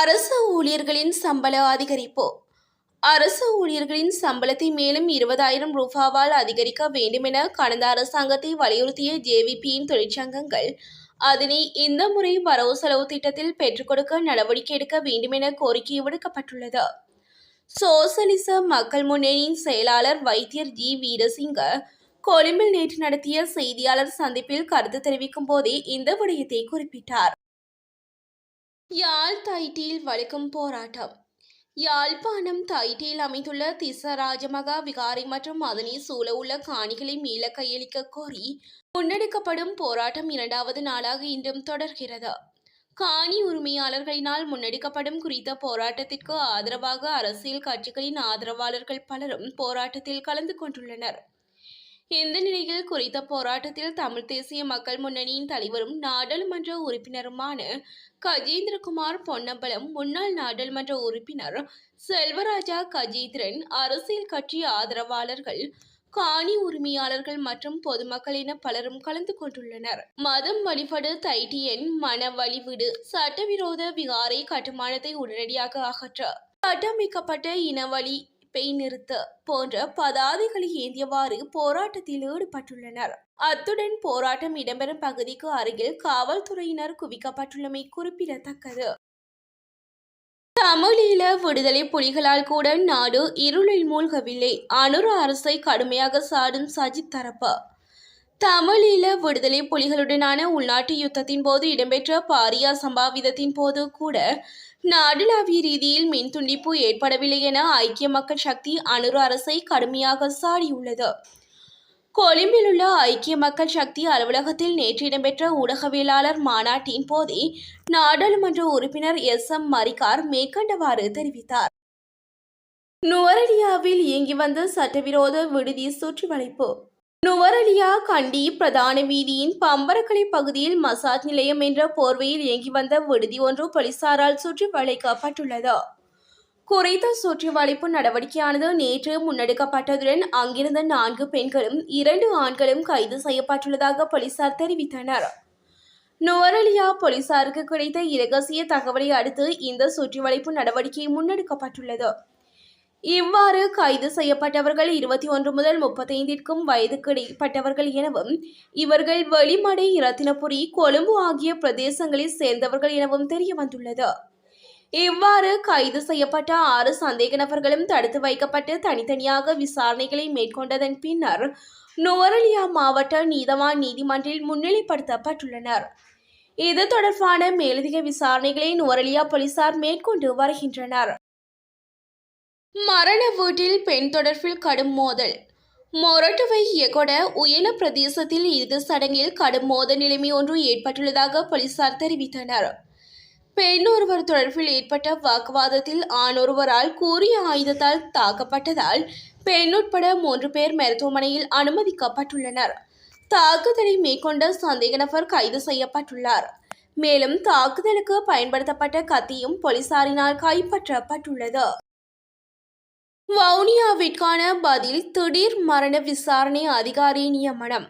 அரசு ஊழியர்களின் சம்பள அதிகரிப்பு. அரசு ஊழியர்களின் சம்பளத்தை மேலும் இருபதாயிரம் ரூபாவால் அதிகரிக்க வேண்டுமென கடந்த அரசாங்கத்தை வலியுறுத்திய ஜேவிபியின் தொழிற்சங்கங்கள் அதனை இந்த முறை வரவு செலவு திட்டத்தில் பெற்றுக் கொடுக்க நடவடிக்கை எடுக்க வேண்டுமென கோரிக்கை விடுக்கப்பட்டுள்ளது. சோசலிச மக்கள் முன்னணியின் செயலாளர் வைத்தியர் ஜி. வீரசிங்க கொழும்பில் நேற்று நடத்திய செய்தியாளர் சந்திப்பில் கருத்து தெரிவிக்கும் போதே இந்த விடயத்தை குறிப்பிட்டார். யாழ் தைட்டியில் வலுக்கும் போராட்டம். யாழ்ப்பாணம் தைட்டியில் அமைந்துள்ள திச ராஜமகா விகாரை மற்றும் அதனை சூழ உள்ள காணிகளை மீள கையளிக்க கோரி முன்னெடுக்கப்படும் போராட்டம் இரண்டாவது நாளாக இன்றும் தொடர்கிறது. காணி உரிமையாளர்களினால் முன்னெடுக்கப்படும் குறித்த போராட்டத்திற்கு ஆதரவாக அரசியல் கட்சிகளின் ஆதரவாளர்கள் பலரும் போராட்டத்தில் கலந்து கொண்டுள்ளனர். இந்த நிலையில் குறித்த போராட்டத்தில் தமிழ் தேசிய மக்கள் முன்னணியின் தலைவரும் நாடாளுமன்ற உறுப்பினருமான கஜேந்திரகுமார் பொன்னம்பலம் முன்னாள் நாடாளுமன்ற உறுப்பினர் செல்வராஜா கஜேந்திரன் அரசியல் கட்சி ஆதரவாளர்கள் காணி உரிமையாளர்கள் மற்றும் பொதுமக்கள் என பலரும் கலந்து கொண்டுள்ளனர். மதம் வழிபடு தைட்டியன் மன வழிவிடு சட்டவிரோத விகாரை கட்டுமானத்தை உடனடியாக அகற்ற கட்டமைக்கப்பட்ட இனவழி பெய் நிறுத்த போன்ற பதாதைகளை ஏந்தியவாறு போராட்டத்தில் ஈடுபட்டுள்ளனர். அத்துடன் போராட்டம் இடம்பெறும் பகுதிக்கு அருகில் காவல்துறையினர் குவிக்கப்பட்டுள்ளமை குறிப்பிடத்தக்கது. தமிழீழ விடுதலை புலிகளால் கூட நாடு இருளில் மூழ்கவில்லை. அனுர அரசை கடுமையாக சாடும் சஜித் தரப்பு. தமிழீழ விடுதலை புலிகளுடனான உள்நாட்டு யுத்தத்தின் போது இடம்பெற்ற பாரியா சம்பாவிதத்தின் போது கூட நாடளாவிய ரீதியில் மின் துண்டிப்பு ஏற்படவில்லை என ஐக்கிய மக்கள் சக்தி அனுரு அரசை கடுமையாக சாடியுள்ளது. கொழும்பில் உள்ள ஐக்கிய மக்கள் சக்தி அலுவலகத்தில் நேற்று இடம்பெற்ற ஊடகவியலாளர் மாநாட்டின் போதே நாடாளுமன்ற உறுப்பினர் எஸ் எம் மரிகார் மேற்கண்டவாறு தெரிவித்தார். நுவரடியாவில் இயங்கி வந்த சட்டவிரோத விடுதி சுற்றி வளைப்பு நுவரலியா கண்டி பிரதான வீதியின் பம்பரக்கலை பகுதியில் மசாஜ் நிலையம் என்ற போர்வையில் இயங்கி வந்த விடுதி ஒன்று போலீசாரால் சுற்றி வளைக்கப்பட்டுள்ளது. குறித்த சுற்றி வளைப்பு நடவடிக்கையானது நேற்று முன்னெடுக்கப்பட்டதுடன் அங்கிருந்த நான்கு பெண்களும் இரண்டு ஆண்களும் கைது செய்யப்பட்டுள்ளதாக போலீசார் தெரிவித்தனர். நுவரலியா போலீசாருக்கு கிடைத்த இரகசிய தகவலை அடுத்து இந்த சுற்றி வளைப்பு நடவடிக்கை முன்னெடுக்கப்பட்டுள்ளது. இவ்வாறு கைது செய்யப்பட்டவர்கள் இருபத்தி ஒன்று முதல் முப்பத்தைந்திற்கும் வயதுக்கு இடைப்பட்டவர்கள் எனவும் இவர்கள் வெளிமடை இரத்தினபுரி கொழும்பு ஆகிய பிரதேசங்களில் சேர்ந்தவர்கள் எனவும் தெரிய வந்துள்ளது இவ்வாறு கைது செய்யப்பட்ட ஆறு சந்தேக நபர்களும் தடுத்து வைக்கப்பட்டு தனித்தனியாக விசாரணைகளை மேற்கொண்டதன் பின்னர் நுவரலியா மாவட்ட நீதவான் நீதிமன்றில் முன்னிலைப்படுத்தப்பட்டுள்ளனர். இது தொடர்பான மேலதிக விசாரணைகளை நுவரலியா போலீசார் மேற்கொண்டு வருகின்றனர். மரண வீட்டில் பெண் தொடர்பில் கடும் மோதல். மொரட்டுவை எகொட உயல பிரதேசத்தில் இறுதி சடங்கில் கடும் மோதல் நிலைமை ஒன்று ஏற்பட்டுள்ளதாக போலீசார் தெரிவித்தனர். பெண் ஒருவர் தொடர்பில் ஏற்பட்ட வாக்குவாதத்தில் ஆணொருவரால் கூறிய ஆயுதத்தால் தாக்கப்பட்டதால் பெண் உட்பட மூன்று பேர் மருத்துவமனையில் அனுமதிக்கப்பட்டுள்ளனர். தாக்குதலை மேற்கொண்ட சந்தேக நபர் கைது செய்யப்பட்டுள்ளார். மேலும் தாக்குதலுக்கு பயன்படுத்தப்பட்ட கத்தியும் போலீசாரினால் கைப்பற்றப்பட்டுள்ளது. வவுனியாவிற்கான பதில் திடீர் மரண விசாரணை அதிகாரி நியமனம்.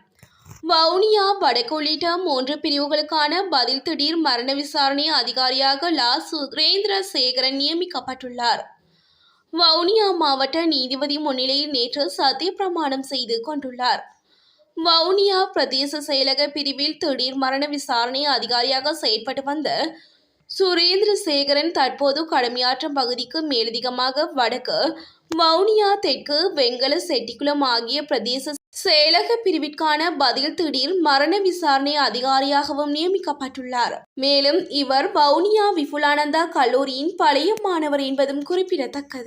வவுனியா வடக்கு உள்ளிட்ட மூன்று பிரிவுகளுக்கான பதில் திடீர் மரண விசாரணை அதிகாரியாக லா சுரேந்திர சேகரன் நியமிக்கப்பட்டுள்ளார். வவுனியா மாவட்ட நீதிபதி முன்னிலையில் நேற்று சத்திய பிரமாணம் செய்து கொண்டுள்ளார். வவுனியா பிரதேச செயலக பிரிவில் திடீர் மரண விசாரணை அதிகாரியாக செயற்பட்டு வந்த சுரேந்திர சேகரன் தற்போது கடமையாற்றும் பகுதிக்கு மேலதிகமாக வடக்கு வவுனியா தெற்கு வெங்கல செட்டிக்குளம் ஆகிய பிரதேச செயலக பிரிவிற்கான பதில் திடீர் மரண விசாரணை அதிகாரியாகவும் நியமிக்கப்பட்டுள்ளார். மேலும் இவர் வவுனியா விபுலானந்தா கல்லூரியின் பழைய மாணவர் என்பதும் குறிப்பிடத்தக்கது.